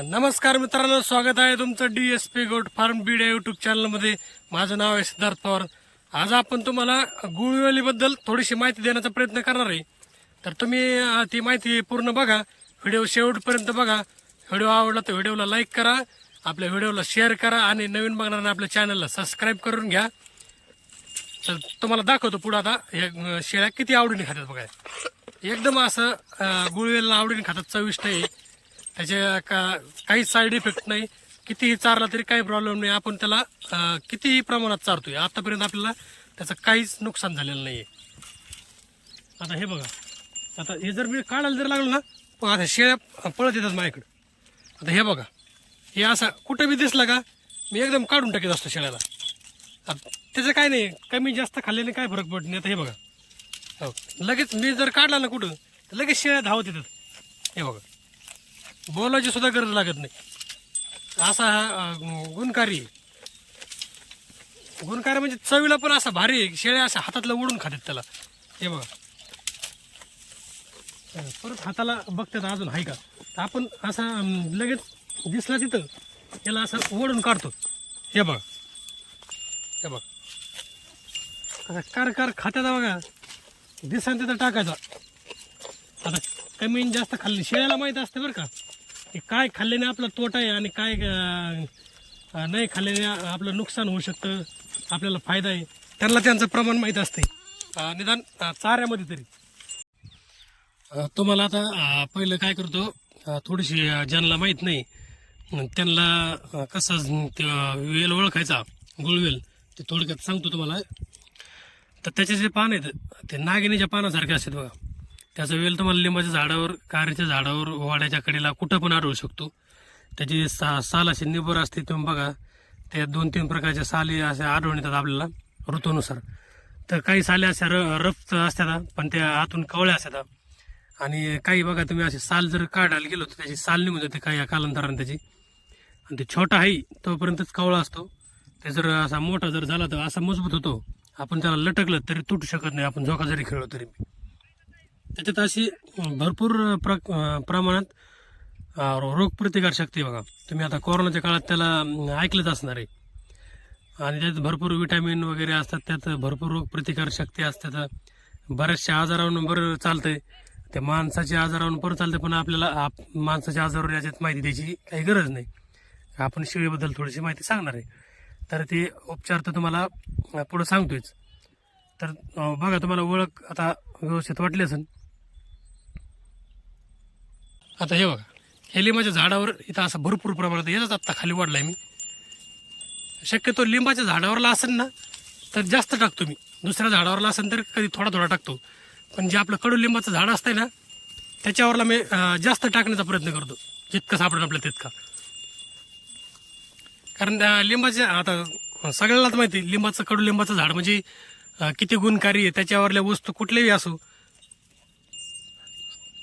नमस्कार मित्रांनो स्वागत आहे तुमचं D S P goat farm Beed या युट्यूब चॅनलमध्ये माझं नाव आहे सिद्धार्थ पवार. आज आपण तुम्हाला गुळवेलीबद्दल थोडीशी माहिती देण्याचा प्रयत्न करणार आहे. तर तुम्ही ती माहिती पूर्ण बघा व्हिडिओ शेवटपर्यंत बघा. व्हिडिओ आवडला तर व्हिडिओला लाईक करा आपल्या व्हिडिओला शेअर करा आणि नवीन बघणाऱ्यांना आपल्या चॅनलला सबस्क्राईब करून घ्या. तर तुम्हाला दाखवतो पुढं आता हे शेळ्या किती आवडीने खातात बघा. एकदम असं गुळवेलला आवडीने खातात चविष्ट आहे. त्याचे का काही साईड इफेक्ट नाही. कितीही चारला तरी काही प्रॉब्लेम नाही. आपण त्याला कितीही प्रमाणात चारतोय? आतापर्यंत आपल्याला त्याचं काहीच नुकसान झालेलं नाही आता हे बघा. आता हे जर मी काढायला जर लागलं ना पण आता शेळ्या पळत येतात माझ्याकडे. आता हे बघा. हे असं कुठं बी दिसलं का मी एकदम काढून टाकत असतो शेळ्याला. आता त्याचं काय नाही. कमी जास्त खाल्ल्याने काय फरक पडत नाही. आता हे बघा. हो. लगेच मी जर काढला ना कुठं तर लगेच शेळ्या धावत येतात. हे बघा. बोलायची सुद्धा गरज लागत नाही. असा हा गुणकारी गुणकारी म्हणजे चवीला पण असा भारी आहे शेळ्या अशा हातातला ओढून खातात त्याला. हे बघा. परत हाताला बघतात अजून आहे का? आपण असा लगेच दिसला तिथं त्याला असं ओढून काढतो. हे बघा. हे बघ. आता कार कार खात्याचा बघा. दिसा तिथं टाकायचा. आता कमी जास्त खाल्ली. शेळ्याला माहीत असते बरं का. की काय खाल्ल्याने आपला तोटा आहे आणि काय अं, नाही खाल्ल्याने आपलं नुकसान होऊ शकतं आपल्याला फायदा आहे. त्यांना त्यांचं प्रमाण माहीत असते निदान अं, चाऱ्यामध्ये तरी. तुम्हाला आता पहिलं काय करतो थोडीशी ज्यांना माहीत नाही त्यांना अं, कसं ते वेल ओळखायचा गुळवेल ते थोडक्यात सांगतो तुम्हाला. तर त्याचे जे पान आहेत ते नागिनीच्या पानासारखे असतात बघा. त्याचा वेल तुम्हाला लिंबाच्या झाडावर कारच्या झाडावर वाड्याच्या कडेला कुठं पण आढळू शकतो. त्याची सा साल अशी निबर असते तुम्ही बघा त्या दोन तीन प्रकारच्या साली अशा आढळून येतात आपल्याला ऋतूनुसार. तर काही साले अशा र रक्त असतात पण त्या आतून कवळ्या असतात. आणि काही बघा तुम्ही असे साल जर काढायला गेलो तर त्याची साल निघून जाते काही कालांतराने त्याची. आणि ते छोटा आहे तोपर्यंतच कवळा असतो. ते जर असा मोठा जर झाला तर असा मजबूत होतो. आपण त्याला लटकलं तरी तुटू शकत नाही आपण झोका जरी खेळलो तरी त्याच्यात अशी भरपूर प्र प्रमाणात अं, रोगप्रतिकार शक्ती बघा. तुम्ही आता कोरोनाच्या काळात त्याला ऐकलंच असणार आहे. आणि त्यात भरपूर विटॅमिन वगैरे असतात त्यात भरपूर रोगप्रतिकार शक्ती असतात. बऱ्याचशा आजारावरून बरं चालतंय. त्या माणसाच्या आजारावरून बरं चालतंय पण आपल्याला आप माणसाच्या आजारावर याच्यात माहिती द्यायची काही गरज नाही. आपण शेळीबद्दल थोडीशी माहिती सांगणार आहे. तर ते उपचार तर तुम्हाला पुढं सांगतोयच. तर बघा तुम्हाला ओळख आता व्यवस्थित वाटली असेल. आता हे बघा. हे लिंबाच्या झाडावर इथं असं भरपूर प्रमाणात याचाच आत्ता खाली वाढलाय मी. शक्यतो लिंबाच्या झाडावरला असेल ना तर जास्त टाकतो मी. दुसऱ्या झाडावरला असेल तर कधी थोडा थोडा टाकतो. पण जे आपलं कडुलिंबाचं झाड असतंय ना त्याच्यावरला मी जास्त टाकण्याचा प्रयत्न करतो. जितकं सापडेल आपल्या तितका. कारण त्या लिंबाच्या आता सगळ्यालाच माहिती लिंबाचं कडुलिंबाचं झाड म्हणजे किती गुणकारी आहे त्याच्यावरल्या वस्तू कुठल्याही असो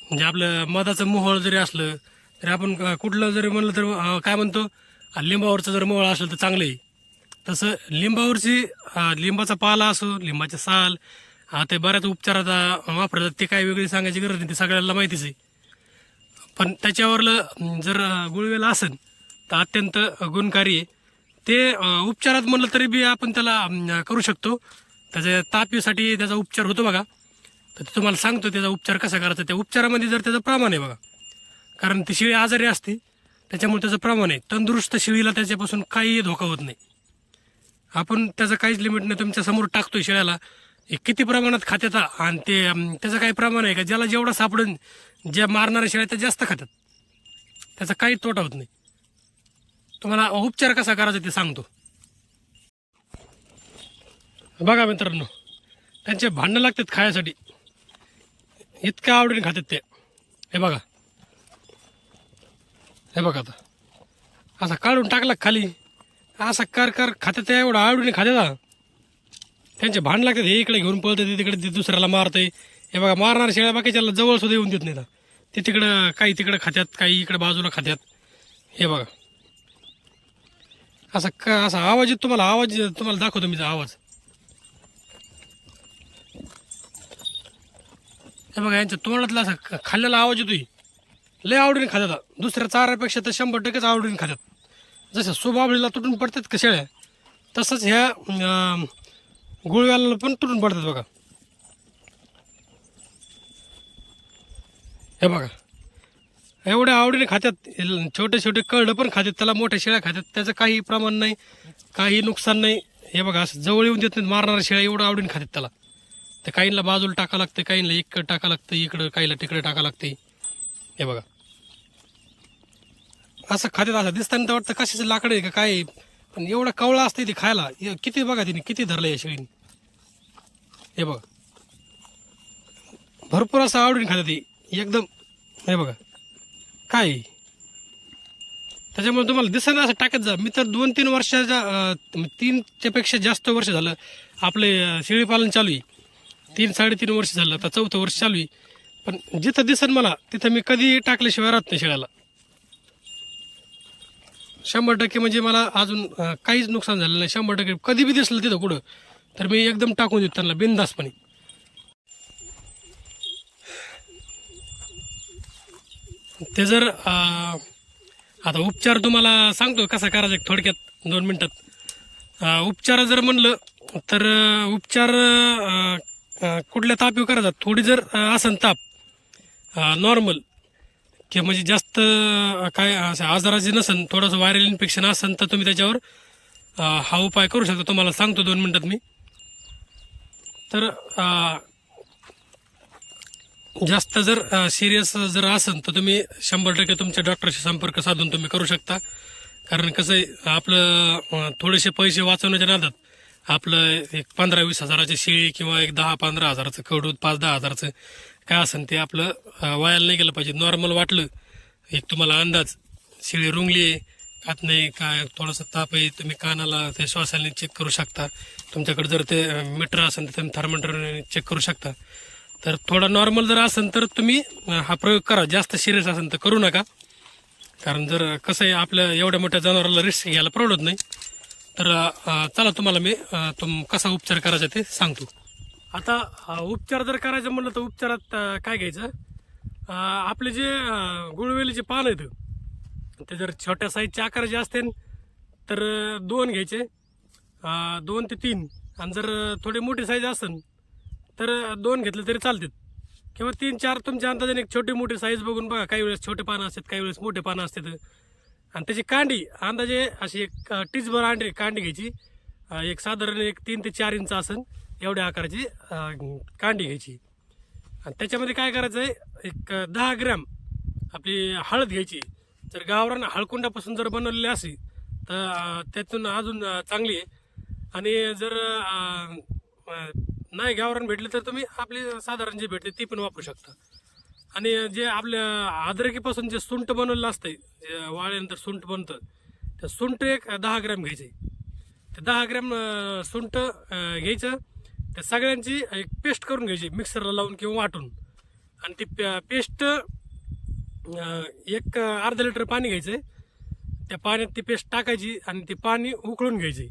म्हणजे आपलं मधाचं मोहळ जरी असलं तरी आपण कुठलं जरी म्हणलं तर काय म्हणतो? लिंबावरचं जर मोहळ असलं तर चांगलं आहे तसं लिंबावरची लिंबाचा पाला असो लिंबाचे साल ते बऱ्याच उपचारात वापरतात ते काय वेगळी सांगायची गरज नाही ते सगळ्याला माहितीच आहे. पण त्याच्यावरलं जर गुळवेल असेल तर अत्यंत गुणकारी आहे. ते उपचारात म्हणलं तरी बी आपण त्याला करू शकतो. त्याच्या तापीसाठी त्याचा उपचार होतो बघा. तर ते तुम्हाला सांगतो त्याचा उपचार कसा करायचा त्या उपचारामध्ये जर त्याचं प्रमाण आहे बघा. कारण ती शिळी आजारी असते त्याच्यामुळे त्याचं प्रमाण आहे. तंदुरुस्त शिळीला त्याच्यापासून काहीही धोका होत नाही. आपण त्याचं काहीच लिमिट नाही तुमच्यासमोर टाकतोय शेळ्याला. किती प्रमाणात खात्याचा आणि ते त्याचं काही प्रमाण आहे का? ज्याला जेवढा सापडून ज्या मारणाऱ्या शेळ्या त्या जास्त खातात. त्याचा काही तोटा होत नाही. तुम्हाला उपचार कसा करायचा ते सांगतो. बघा मित्रांनो त्यांचे भांडणं लागतात खायसाठी. इतक्या आवडीने खातात ते. हे बघा. हे बघा आता. असा काढून टाकला खाली. असा कर कर खात्यात त्या एवढं आवडीने खात्यात त्यांचे भांड लागतात. हे इकडे घेऊन पळतं ते तिकडे ते दुसऱ्याला मारतंय. हे बघा मारणार शेळ्या बाकीच्याला जवळ सुद्धा येऊन देत नाही ते तिकडं काही तिकडं खात्यात काही इकडे बाजूला खात्यात. हे बघा. असा का असा आवाज येतो तुम्हाला आवाज तुम्हाला दाखवतो मी आवाज. हे बघा यांच्या तोंडातला असा खाल्लेला आवाज येतोय. लय आवडीने खातात. दुसऱ्या चारापेक्षा तर शंभर टक्केच आवडीने खातात. जसं सुबाबळीला तुटून पडतात का शेळ्या तसंच ह्या गुळव्याला पण तुटून पडतात बघा. हे बघा एवढ्या आवडीने खात्यात छोटे छोटे कळडं पण खातात. त्याला मोठ्या शेळ्या खात्यात त्याचं काही प्रमाण नाही काही नुकसान नाही. हे बघा असं जवळ येऊन देत नाहीत मारणाऱ्या शेळ्या एवढं आवडीने खातात त्याला. तर काहींना बाजूला टाका लागते काहींना इकडं टाका लागतं इकडं काहीला तिकडे टाका लागते. हे बघा. असं खात्यात असं दिसताना तर वाटतं कशाचं लाकडं आहे का काय पण एवढा कवळा असते ते खायला. किती बघा तिने किती धरलं या शेळीने. हे बघा. भरपूर असं आवडीने खात्यात ती. एकदम. हे बघा. काय त्याच्यामुळे तुम्हाला दिसायला असं टाकत जा. मी तर दोन तीन वर्षाच्या तीनच्यापेक्षा जास्त वर्ष झालं आपले शेळीपालन चालू आहे. तीन साडेतीन वर्ष झालं. आता चौथं वर्ष चालू आहे. पण जिथं दिसन मला तिथं मी कधी टाकल्याशिवाय राहत नाही शेळ्याला. शंभर टक्के म्हणजे मला अजून काहीच नुकसान झालं नाही. शंभर टक्के कधी बी दिसलं तिथं कुठं तर मी एकदम टाकून देतो त्यांना बिनधास्तपणे. ते जर आता उपचार तुम्हाला सांगतो कसा करायचा एक थोडक्यात दोन मिनटात. उपचार जर म्हणलं तर उपचार कुठल्या ताप येऊ करायचा? थोडी जर असन ताप नॉर्मल किंवा म्हणजे जास्त काय असं आजाराचे नसन थोडंसं व्हायरल इन्फेक्शन असन तर तुम्ही त्याच्यावर हा उपाय करू शकता. तुम्हाला सांगतो दोन मिनटात मी. तर जास्त जर सिरियस जर असेल तर तुम्ही शंभर टक्के तुमच्या डॉक्टरशी संपर्क साधून तुम्ही करू शकता. कारण कसं आहे आपलं थोडेसे पैसे वाचवण्याच्या नादात आपलं एक पंधरा वीस हजाराची शेळी किंवा एक दहा पंधरा हजाराचं कडू पाच दहा हजाराचं काय असेल ते आपलं अं, वायाला नाही गेलं पाहिजे. नॉर्मल वाटलं. एक तुम्हाला अंदाज. शेळी रुंगली आहे. कात नाही काय थोडासा ताप आहे. तुम्ही कानाला ते श्वासाने चेक करू शकता. तुमच्याकडे जर ते मीटर असेल तर तुम्ही थर्मोमीटरने चेक करू शकता. तर थोडा नॉर्मल जर असेल तर तुम्ही हा प्रयोग करा. जास्त सिरियस असेल तर करू नका. कारण जर कसं आहे आपल्या एवढ्या मोठ्या जनावराला रिस्क घ्यायला परवडत नाही. तर चला तुम्हाला मी तुम कसा उपचार करायचा ते सांगतो. आता उपचार जर करायचं म्हणलं तर उपचारात काय घ्यायचं? आपले जे गुळवेलीचे पान आहेत ते जर छोट्या साईजचे आकाराचे असतील तर दोन घ्यायचे. दोन ते तीन. आणि जर थोडे मोठे साईज असेल तर दोन घेतले तरी चालतात किंवा तीन चार तुमच्या अंदाजाने एक छोटे मोठी साईज बघून बघा काही वेळेस छोटे पानं असतात काही वेळेस मोठे पानं असतात. आणि त्याची कांडी अंदाजे अशी एक टीचभर अंडे कांडी घ्यायची. एक साधारण एक तीन ते चार इंच आसन एवढ्या आकाराची कांडी घ्यायची. आणि त्याच्यामध्ये काय करायचं आहे एक दहा ग्रॅम आपली हळद घ्यायची. जर गावरान हळकुंडापासून जर बनवलेली असेल तर त्यातून अजून चांगली आहे. आणि जर नाही गावरान भेटले तर तुम्ही आपली साधारण जी भेटते ती पण वापरू शकता. आणि जे आपल्या अद्रकीपासून जे सुंठ बनवलेलं असतंय जे वाळल्यानंतर सुंठ बनतं त्या सुंठ एक दहा ग्रॅम घ्यायचे. ते दहा ग्रॅम अं, सुंठ घ्यायचं. त्या सगळ्यांची एक पेस्ट करून घ्यायची मिक्सरला लावून किंवा वाटून. आणि ती पेस्ट एक अर्धा लिटर पाणी घ्यायचं त्या पाण्यात ती पेस्ट टाकायची आणि ते पाणी उकळून घ्यायची.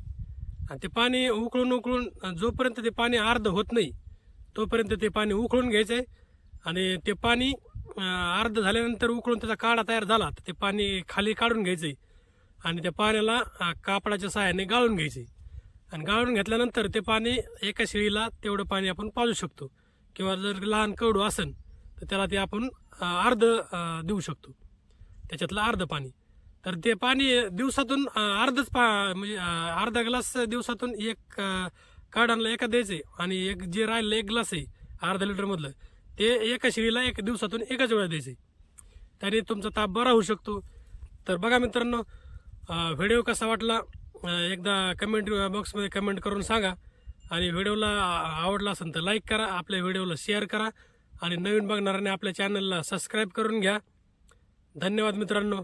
आणि ते पाणी उकळून उकळून जोपर्यंत ते पाणी अर्ध होत नाही तोपर्यंत ते पाणी उकळून घ्यायचं आहे आणि ते पाणी अर्ध झाल्यानंतर उकळून त्याचा काढा तयार झाला तर ते पाणी खाली काढून घ्यायचं आहे आणि त्या पाण्याला कापडाच्या सहाय्याने गाळून घ्यायचे आणि गाळून घेतल्यानंतर ते पाणी एका शिळीला तेवढं पाणी आपण पाजू शकतो. किंवा जर लहान कवडू असेल तर त्याला ते आपण अर्ध देऊ शकतो. त्याच्यातलं अर्ध पाणी. तर ते पाणी दिवसातून अर्धच पा म्हणजे अर्धा ग्लास दिवसातून एक अं, काढायला एका द्यायचे आणि एक जे राहिलं एक ग्लास आहे अर्धा लिटरमधलं ते एका शेळीला एक दिवसातून एकाच वेळा द्यायचे. त्याने तुमचा ताप बरा होऊ शकतो. तर बघा मित्रांनो व्हिडिओ कसा वाटला एकदा कमेंट बॉक्समध्ये कमेंट करून सांगा. आणि व्हिडिओला आवडला असेल तर लाईक करा आपल्या व्हिडिओला शेअर करा. आणि नवीन बघणाऱ्याने आपल्या चॅनलला सबस्क्राईब करून घ्या. धन्यवाद मित्रांनो.